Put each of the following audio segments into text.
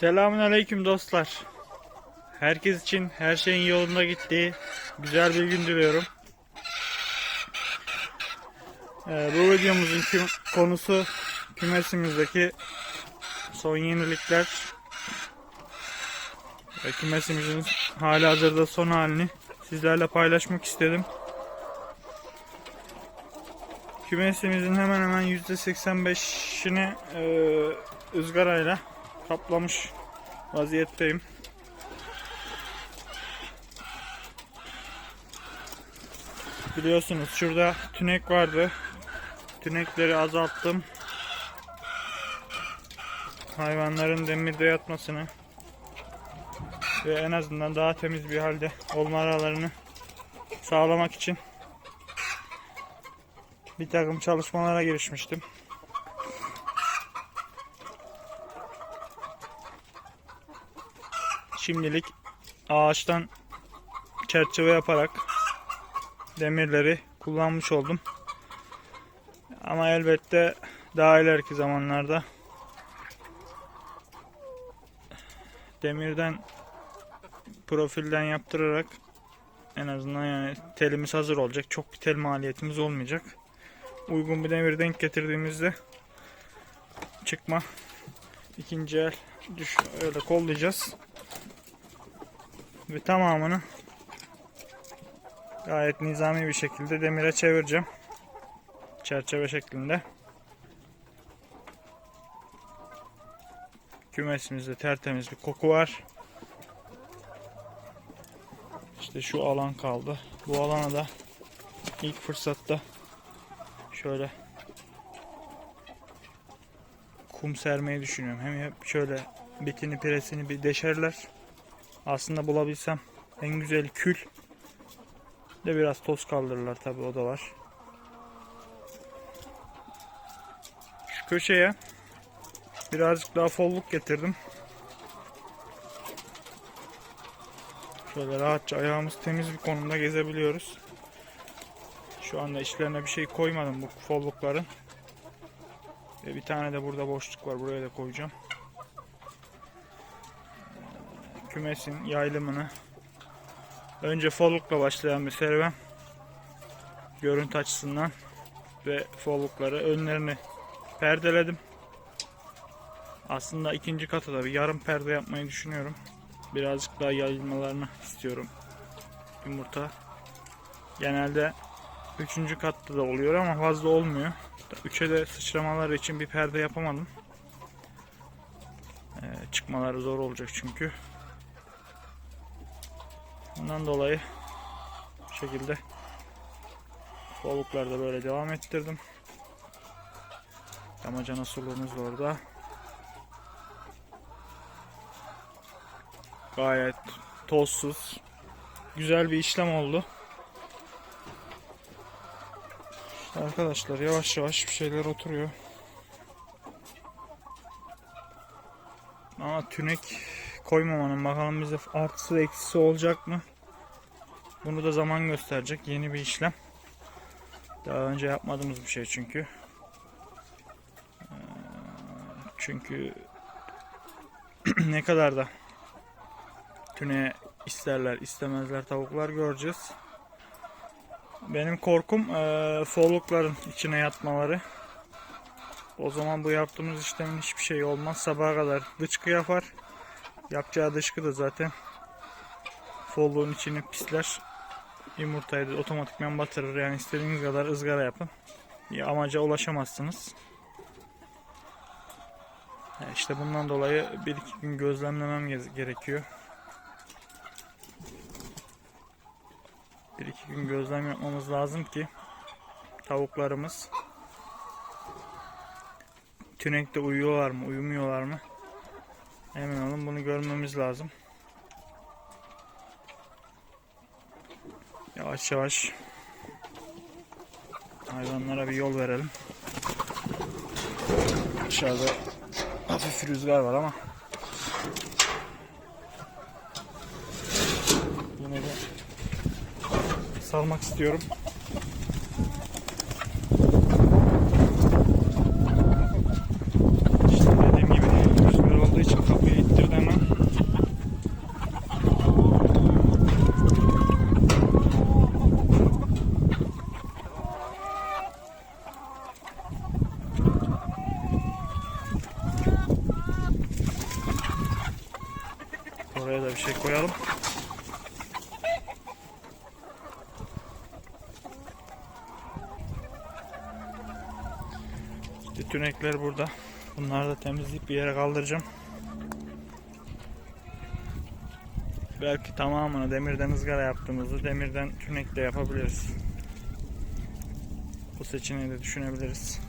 Selamun aleyküm dostlar. Herkes için her şeyin yolunda gittiği güzel bir gün diliyorum. Ee, bu videomuzun kü- konusu kümesimizdeki son yenilikler ve kümesimizin hali hazırda son halini sizlerle paylaşmak istedim. Kümesimizin hemen hemen %85'ini e, ızgarayla kaplamış vaziyetteyim. Biliyorsunuz şurada tünek vardı. Tünekleri azalttım. Hayvanların demirde yatmasını ve en azından daha temiz bir halde olmalarını sağlamak için bir takım çalışmalara girişmiştim. Şimdilik ağaçtan çerçeve yaparak demirleri kullanmış oldum. Ama elbette daha ileriki zamanlarda demirden profilden yaptırarak en azından yani telimiz hazır olacak. Çok bir tel maliyetimiz olmayacak. Uygun bir demir denk getirdiğimizde çıkma ikinci el düş öyle kollayacağız. Ve tamamını gayet nizami bir şekilde demire çevireceğim. Çerçeve şeklinde. Kümesimizde tertemiz bir koku var. İşte şu alan kaldı. Bu alana da ilk fırsatta şöyle kum sermeyi düşünüyorum. Hem şöyle bitini piresini bir deşerler. Aslında bulabilsem en güzel kül de biraz toz kaldırırlar tabi o da var. Şu köşeye birazcık daha folluk getirdim. Şöyle rahatça ayağımız temiz bir konumda gezebiliyoruz. Şu anda içlerine bir şey koymadım bu follukların. Ve bir tane de burada boşluk var. Buraya da koyacağım. Kümesin yaylımını önce follukla başlayan bir serüven. Görüntü açısından ve follukları önlerini perdeledim. Aslında ikinci kata da bir yarım perde yapmayı düşünüyorum. Birazcık daha yayılmalarını istiyorum. Yumurta. Genelde üçüncü katta da oluyor ama fazla olmuyor. Üçe de sıçramaları için bir perde yapamadım. Ee, çıkmaları zor olacak çünkü. Ondan dolayı bu şekilde balıklarda böyle devam ettirdim. Damacana suluğumuz da orada. Gayet tozsuz. Güzel bir işlem oldu. İşte arkadaşlar yavaş yavaş bir şeyler oturuyor. Ama tünek koymamanın bakalım bize artısı eksisi olacak mı? Bunu da zaman gösterecek. Yeni bir işlem. Daha önce yapmadığımız bir şey çünkü. Ee, Çünkü ne kadar da tüneğe isterler istemezler tavuklar göreceğiz. Benim korkum eee follukların içine yatmaları. O zaman bu yaptığımız işlemin hiçbir şey olmaz. Sabaha kadar dışkı yapar. Yapacağı dışkı da zaten folluğun içini pisler. Yumurtayı da otomatikman batırır. Yani istediğiniz kadar ızgara yapın. Ya amaca ulaşamazsınız. Ya İşte bundan dolayı bir iki gün gözlemlemem gerekiyor. Bir iki gün gözlem yapmamız lazım ki tavuklarımız tünekte uyuyorlar mı, uyumuyorlar mı? Emin olun bunu görmemiz lazım. Yavaş yavaş hayvanlara bir yol verelim. Dışarıda hafif rüzgar var ama yine de salmak istiyorum. İşte dediğim gibi rüzgar olduğu için kapıyı ittirdim Oraya da bir şey koyalım. İşte tünekler burada. Bunları da temizleyip bir yere kaldıracağım. Belki tamamını demirden ızgara yaptığımızda demirden tünek de yapabiliriz. Bu seçeneği de düşünebiliriz.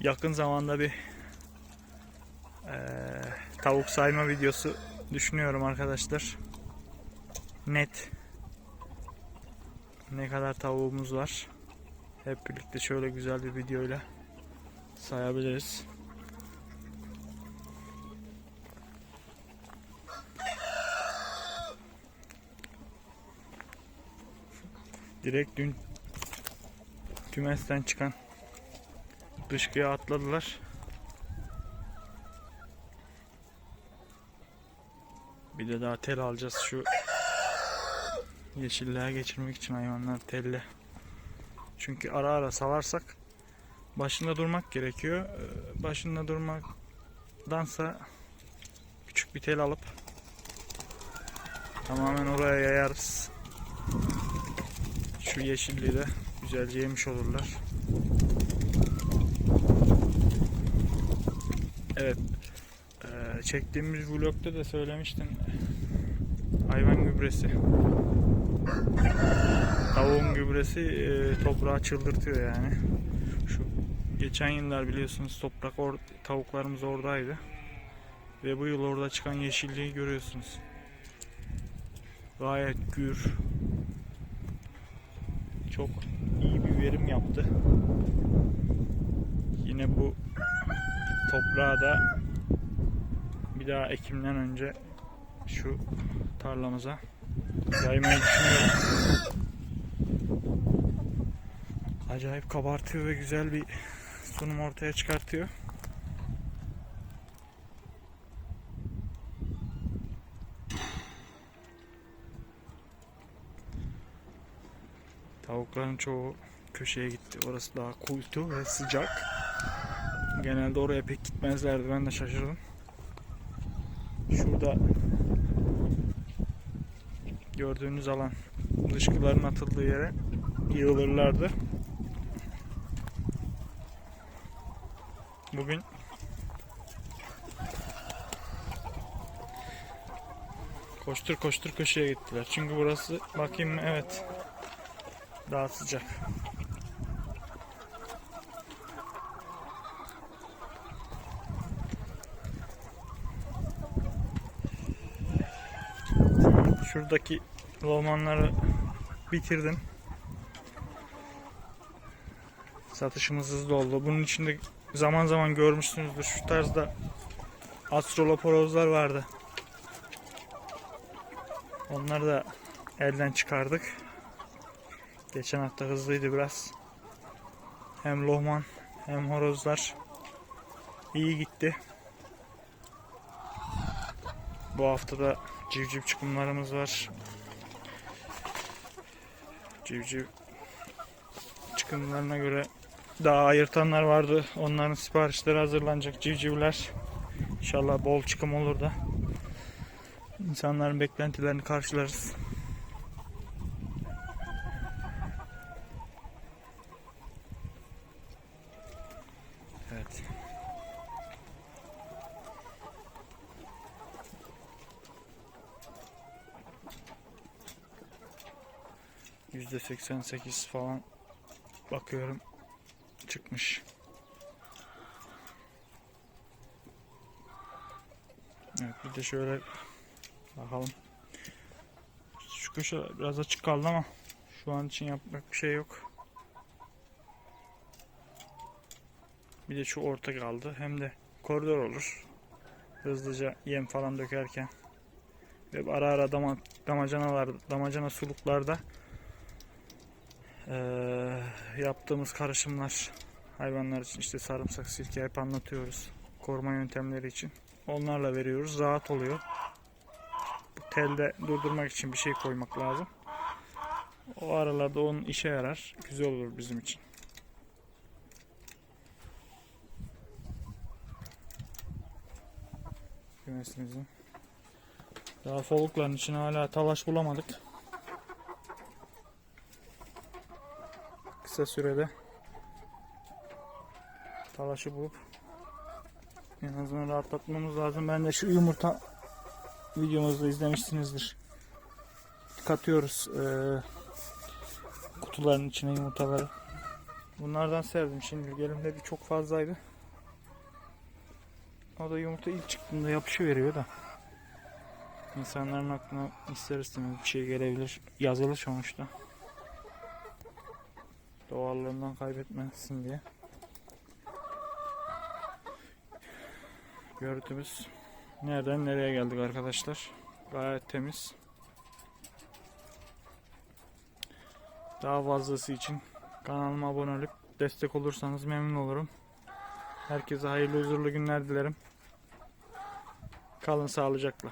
Yakın zamanda bir eee, tavuk sayma videosu düşünüyorum arkadaşlar. Net ne kadar tavuğumuz var. Hep birlikte şöyle güzel bir videoyla sayabiliriz. Direkt dün kümesten çıkan dışkıya atladılar. Bir de daha tel alacağız şu yeşilliğe geçirmek için hayvanlar telle. Çünkü ara ara salarsak başında durmak gerekiyor. Ee, Başında durmaktansa küçük bir tel alıp tamamen oraya yayarız. Şu yeşilliği de güzelce yemiş olurlar. Evet. Ee, çektiğimiz vlogda da söylemiştim. Hayvan gübresi. Tavuğun gübresi e, toprağı çıldırtıyor yani. Şu geçen yıllar biliyorsunuz toprak or tavuklarımız oradaydı. Ve bu yıl orada çıkan yeşilliği görüyorsunuz. Gayet gür. Çok iyi bir verim yaptı. Yine bu toprağı da bir daha ekimden önce şu tarlamıza yaymayı düşünüyorum. Acayip kabartıyor ve güzel bir sunum ortaya çıkartıyor. Tavukların çoğu köşeye gitti. Orası daha kuytu ve sıcak. Genelde oraya pek gitmezlerdi. Ben de şaşırdım. Şurada gördüğünüz alan dışkıların atıldığı yere yığılırlardı. Bugün koştur koştur köşeye gittiler. Çünkü burası bakayım? Evet. Daha sıcak. Şuradaki romanları bitirdim. Satışımız hızlı oldu. Bunun içinde zaman zaman görmüşsünüzdür. Şu tarzda astroloporozlar vardı. Onları da elden çıkardık. Geçen hafta hızlıydı biraz. Hem lohman hem horozlar iyi gitti. Bu hafta da civciv çıkımlarımız var. Civciv çıkımlarına göre daha ayırtanlar vardı. Onların siparişleri hazırlanacak civcivler. İnşallah bol çıkım olur da insanların beklentilerini karşılarız. Evet. Yüzde seksen sekiz falan bakıyorum çıkmış. Evet bir de şöyle bakalım. Şu köşe biraz açık kaldı ama şu an için yapmak bir şey yok. Bir de şu orta kaldı. Hem de koridor olur. Hızlıca yem falan dökerken. Ve ara ara dama, damacanalar, damacana suluklarda yaptığımız karışımlar hayvanlar için işte sarımsak, sirke hep anlatıyoruz. Koruma yöntemleri için. Onlarla veriyoruz. Rahat oluyor. Bu telde durdurmak için bir şey koymak lazım. O aralarda onun işe yarar. Güzel olur bizim için. kümesimizin. Daha folukların içine hala talaş bulamadık. Kısa sürede talaşı bulup en azından rahatlatmamız lazım. Ben de şu yumurta videomuzda izlemişsinizdir. Katıyoruz eee, kutuların içine yumurtaları. Bunlardan serdim şimdi elimde bir çok fazlaydı. O da yumurta ilk çıktığında yapışıveriyor da. İnsanların aklına ister istemez bir şey gelebilir. Yazılı sonuçta. Doğallığından kaybetmesin diye. Görüntümüz nereden nereye geldik arkadaşlar. Gayet temiz. Daha fazlası için kanalıma abone olup destek olursanız memnun olurum. Herkese hayırlı huzurlu günler dilerim. Kalın sağlıcakla.